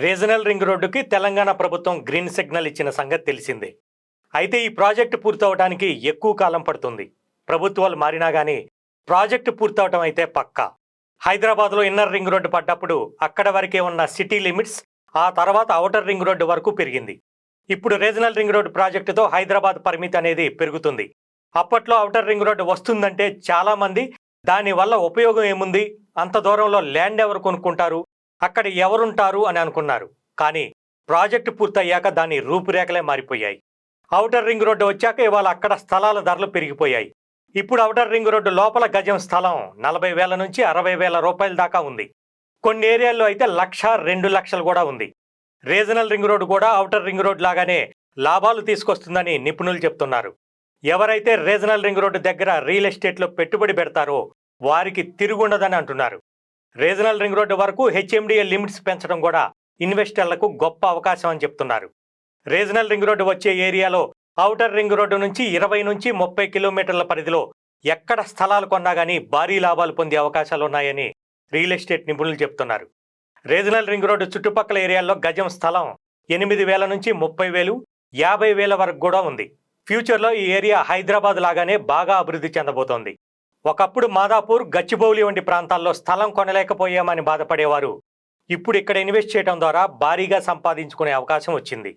Regional ring రోడ్డుకి తెలంగాణ ప్రభుత్వం green signal ఇచ్చిన సంగతి తెలిసిందే. అయితే ఈ ప్రాజెక్టు పూర్తవడానికి ఎక్కువ కాలం పడుతుంది. ప్రభుత్వాలు మారినా కానీ ప్రాజెక్టు పూర్తవటం అయితే పక్కా. హైదరాబాద్లో ఇన్నర్ రింగ్ రోడ్డు పడ్డప్పుడు అక్కడ వరకే ఉన్న సిటీ లిమిట్స్ ఆ తర్వాత ఔటర్ రింగ్ రోడ్డు వరకు పెరిగింది. ఇప్పుడు రీజనల్ రింగ్ రోడ్డు ప్రాజెక్టుతో హైదరాబాద్ పరిమితి అనేది పెరుగుతుంది. అప్పట్లో ఔటర్ రింగ్ రోడ్డు వస్తుందంటే చాలామంది దానివల్ల ఉపయోగం ఏముంది? అంత దూరంలో ల్యాండ్ ఎవరు కొనుక్కుంటారు? అక్కడ ఎవరుంటారు అని అనుకున్నారు. కానీ ప్రాజెక్టు పూర్తయ్యాక దాని రూపురేఖలే మారిపోయాయి. ఔటర్ రింగ్ రోడ్డు వచ్చాక ఇవాళ అక్కడ స్థలాల ధరలు పెరిగిపోయాయి. ఇప్పుడు ఔటర్ రింగ్ రోడ్డు లోపల గజం స్థలం నలభై వేల నుంచి అరవై వేల రూపాయల దాకా ఉంది. కొన్ని ఏరియాల్లో అయితే లక్ష రెండు లక్షలు కూడా ఉంది. రీజనల్ రింగ్ రోడ్డు కూడా ఔటర్ రింగ్ రోడ్ లాగానే లాభాలు తీసుకొస్తుందని నిపుణులు చెప్తున్నారు. ఎవరైతే రీజనల్ రింగ్ రోడ్డు దగ్గర రియల్ ఎస్టేట్లో పెట్టుబడి పెడతారో వారికి తిరుగుండదని అంటున్నారు. రీజనల్ రింగ్ రోడ్డు వరకు హెచ్ఎండిఏ లిమిట్స్ పెంచడం కూడా ఇన్వెస్టర్లకు గొప్ప అవకాశం అని చెప్తున్నారు. రీజనల్ రింగ్ రోడ్డు వచ్చే ఏరియాలో ఔటర్ రింగ్ రోడ్డు నుంచి ఇరవై నుంచి ముప్పై కిలోమీటర్ల పరిధిలో ఎక్కడ స్థలాలు కొన్నా కానీ భారీ లాభాలు పొందే అవకాశాలు ఉన్నాయని రియల్ ఎస్టేట్ నిపుణులు చెప్తున్నారు. రీజనల్ రింగ్ రోడ్డు చుట్టుపక్కల ఏరియాల్లో గజం స్థలం ఎనిమిది వేల నుంచి ముప్పై వేలు యాభై వేల వరకు కూడా ఉంది. ఫ్యూచర్లో ఈ ఏరియా హైదరాబాద్ లాగానే బాగా అభివృద్ధి చెందబోతోంది. ఒకప్పుడు మాదాపూర్ గచ్చిబౌలి వంటి ప్రాంతాల్లో స్థలం కొనలేకపోయామని బాధపడేవారు. ఇప్పుడు ఇక్కడ ఇన్వెస్ట్ చేయడం ద్వారా భారీగా సంపాదించుకునే అవకాశం వచ్చింది.